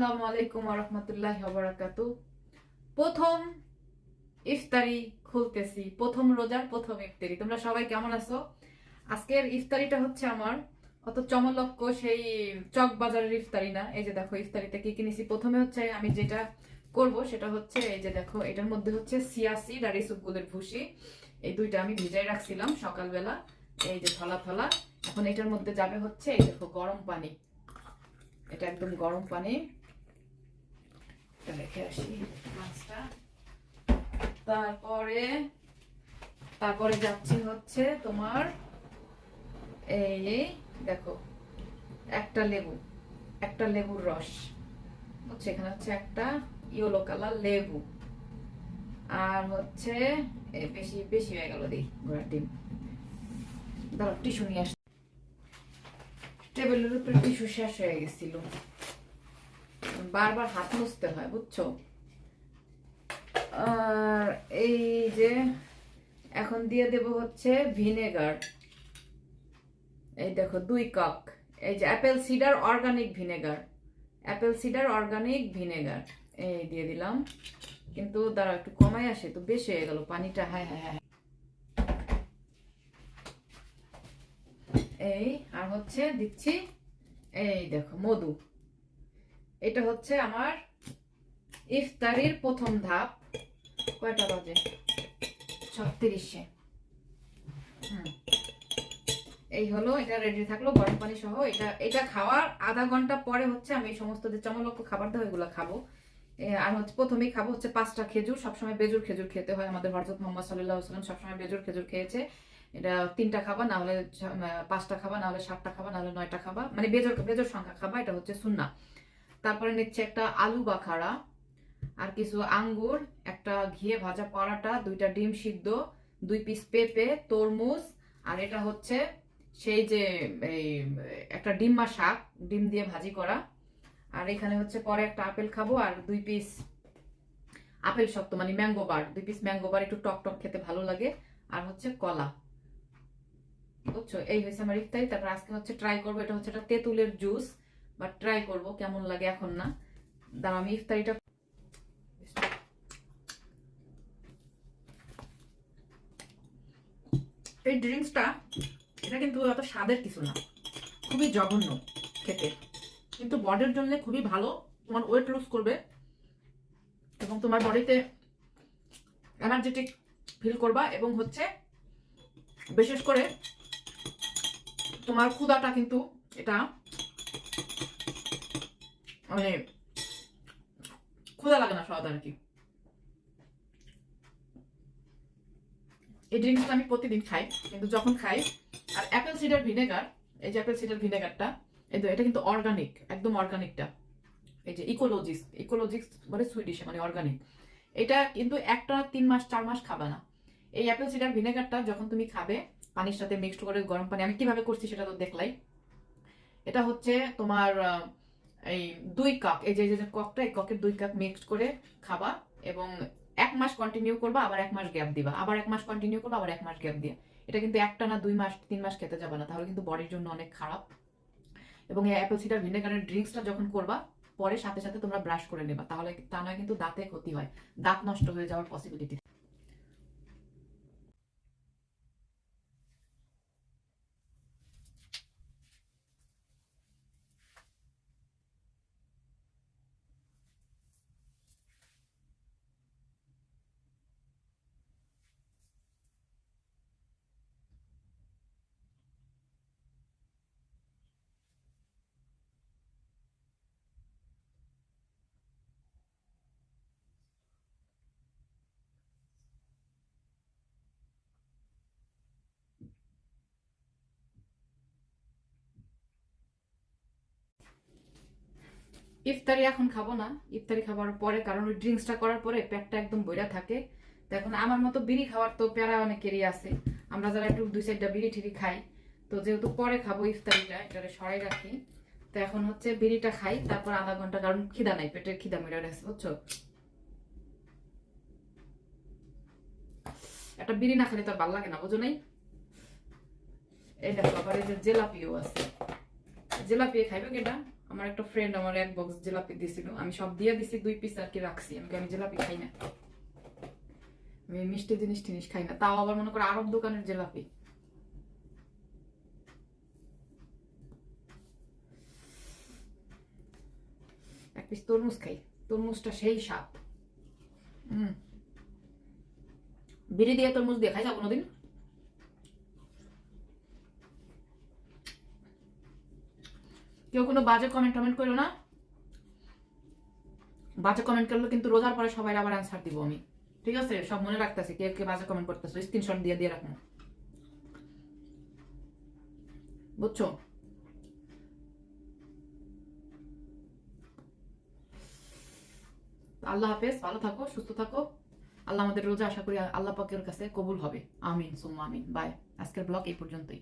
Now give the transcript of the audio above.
আসসালামু আলাইকুম রহমতুল্লাহ বারাকাতু। প্রথম ইফতারি খুলতেছি, প্রথম রোজার প্রথম ইফতারি। তোমরা সবাই কেমন আছো? আজকের ইফতারিটা হচ্ছে আমার, অত চমলক্ষ সেই চক বাজারের ইফতারি না। এই যে দেখো, ইফতারিতে কি কিনেছি প্রথমে হচ্ছে আমি যেটা করব সেটা হচ্ছে, এই যে দেখো, এটার মধ্যে হচ্ছে সিয়াসি আর ইসুপগুলের ভুসি। এই দুইটা আমি ভিজাই রাখছিলাম সকালবেলা, এই যে থলা থলা এখন এটার মধ্যে যাবে হচ্ছে, এই দেখো গরম পানি। এটা একদম গরম পানি। তারপরে তারপরে যাচ্ছি হচ্ছে তোমার এই দেখো, একটা লেবু, একটা লেবুর রস। হচ্ছে এখানে হচ্ছে একটা ইয়েলো কালার লেবু। আর হচ্ছে বেশি বেশি হয়ে গেল দিই ঘোড়ার ডিম। ধরো টিস্যু নিয়ে আস। টেবিলের উপরে টিস্যু শেষ হয়ে গেছিল। বারবার হাত মুছতে হয়, বুঝছ? আর এই যে এখন দিয়ে দেব হচ্ছে ভিনেগার। এই দেখো, দুই কাপ। এই যে apple cider organic vinegar. Apple cider organic vinegar. এই দিয়ে দিলাম। কিন্তু দাঁড়া একটু কমাই আসে, তো বেশি হয়ে গেল, পানিটা হ্যাঁ হ্যাঁ হ্যাঁ। এই, আর হচ্ছে দিচ্ছি, এই দেখো, মধু। এটা হচ্ছে আমার ইফতারির প্রথম ধাপ। কয়টা বাজে? ছত্রিশে। এই হলো, এটা রেডি থাকল, গরম পানি সহ। এটা এটা খাওয়ার আধা ঘণ্টা পরে হচ্ছে আমি সমস্ত যে চমলক্ষ খাবার দাও এগুলো খাব। আর হচ্ছে প্রথমেই খাব হচ্ছে পাঁচটা খেজুর। সবসময় বেজুর খেজুর খেতে হয় আমাদের হরজত মোহাম্মদ সাল্লাহ সাল্লাম সবসময় বেজুর খেজুর খেয়েছে। এটা তিনটা খাবা, না হলে পাঁচটা খাবা, না হলে সাতটা খাবা, না হলে নয়টা খাবা। মানে বেজোর বেজোর সংখ্যা খাবা, এটা হচ্ছে সুন্না তারপরে নিচ্ছে একটা আলু বাখারা আর কিছু আঙ্গুর, একটা ঘিয়ে ভাজা পরাটা, দুইটা ডিম সিদ্ধ, দুই পিস পেঁপে, তরমুজ, আর এটা হচ্ছে সেই যে এই একটা ডিম্মা শাক, ডিম দিয়ে ভাজি করা। আর এখানে হচ্ছে পরে একটা আপেল খাব আর দুই পিস আপেল শক্ত মানে ম্যাঙ্গো বার দুই পিস ম্যাঙ্গো বার একটু টক টক খেতে ভালো লাগে। আর হচ্ছে কলা। বুঝছ? এই হয়েছে আমার ইফতারি। তারপর আজকে হচ্ছে ট্রাই করব, এটা হচ্ছে একটা তেঁতুলের জুস বা ট্রাই করব, কেমন লাগে এখন না। দাঁড়া আমি ইফতারিটা এই ড্রিঙ্কসটা, এটা কিন্তু অত স্বাদের কিছু না। খুবই জঘন্য খেতে। কিন্তু বডির জন্য খুবই ভালো। তোমার ওয়েট লুজ করবে। এবং তোমার বডিতে এনার্জেটিক ফিল করবা এবং হচ্ছে বিশেষ করে তোমার ক্ষুদাটা কিন্তু এটা মানে ক্ষুদা লাগে না আর কি। এই ড্রিঙ্কসটা আমি প্রতিদিন খাই, কিন্তু যখন খাই, আর অ্যাপেল সিডার ভিনেগার এই যে অ্যাপেল সিডার ভিনেগারটা এই এটা কিন্তু অর্গানিক একদম এই যে ইকোলজিক্স মানে সুইডিশে মানে অর্গানিক এটা কিন্তু একটা তিন মাস, চার মাস খাবে না। এই অ্যাপেল সিডার ভিনেগারটা যখন তুমি খাবে, পানির সাথে মিক্সড করে গরম পানি, আমি কীভাবে করছি সেটা তো দেখলাই। এটা হচ্ছে তোমার এই দুই কাপ এই যে যে ককটা, এই ককের দুই কাপ মিক্সড করে খাবা এবং এক মাস কন্টিনিউ করবা, আবার এক মাস গ্যাপ দিবা। আবার এক মাস কন্টিনিউ করবা, আবার এক মাস গ্যাপ দিয়ে। এটা কিন্তু একটা না দুই মাস, তিন মাস খেতে যাবে না, তাহলে কিন্তু বডির জন্য অনেক খারাপ। এবং এই অ্যাপেল সিডার ভিনেগারের ড্রিঙ্কসটা যখন করবা, পরে সাথে সাথে তোমরা ব্রাশ করে নেবা, তাহলে তা নয় কিন্তু দাঁতে ক্ষতি হয়, দাঁত নষ্ট হয়ে যাওয়ার পসিবিলিটি ইফতারি এখন খাব না, ইফতারি খাবার পরে, কারণ ওই ড্রিঙ্কসটা করার পরে পেটটা একদম বইরা থাকে। তো এখন আমার মতো বিড়ি খাওয়ার তো প্যারা অনেকেরই আছে। আমরা যারা একটু দুই সাইডটা বিড়ি ঠিড়ি খাই, তো যেহেতু পরে খাব ইফতারিটা, এটারে সরাই রাখি। তো এখন হচ্ছে বিড়িটা খাই, তারপর আধা ঘণ্টা, কারণ খিদা নাই, পেটের খিদা মেরে গেছে, বুঝছ? একটা বিড়ি না খেলে তো ভালো লাগে না, বুঝো নাই? দেখো, আবার এই যে জেলাপিও আছে। জেলাপি খাইবে কেটা আমার একটা ফ্রেন্ড আমার এক বক্স জিলাপি দিয়েছিল আমি সব দিয়ে দিছি, দুই পিস আর কি রাখছি। আমি আমি জিলাপি খাই না? আমি মিষ্টি জিনিস টিনিস খাই না। তাও আবার মনে করো আরব দোকানের জিলাপি। এক পিস তরমুজ খাই। তরমুজটা সেই স্বাদ। হুম। বিড়ি দিয়ে তরমুজ দিয়ে খাই যা কোনোদিন? কেউ কোনো বাজে কমেন্ট টমেন্ট করো না। বাজে কমেন্ট করলে কিন্তু রোজার পরে সবাই আবার অ্যান্সার দিব আমি। ঠিক আছে? সব মনে রাখতেছি কে কে বাজে কমেন্ট করতেছো। স্ক্রিনশট দিয়ে দিয়ে রাখুন বুঝছ? আল্লাহ হাফেজ, ভালো থাকো, সুস্থ থাকো। আল্লাহ আমাদের রোজা আশা করি আল্লাহ পাকের কাছে কবুল হবে। আমিন, সুম্মা আমিন। বাই। আজকের ব্লগ এই পর্যন্তই।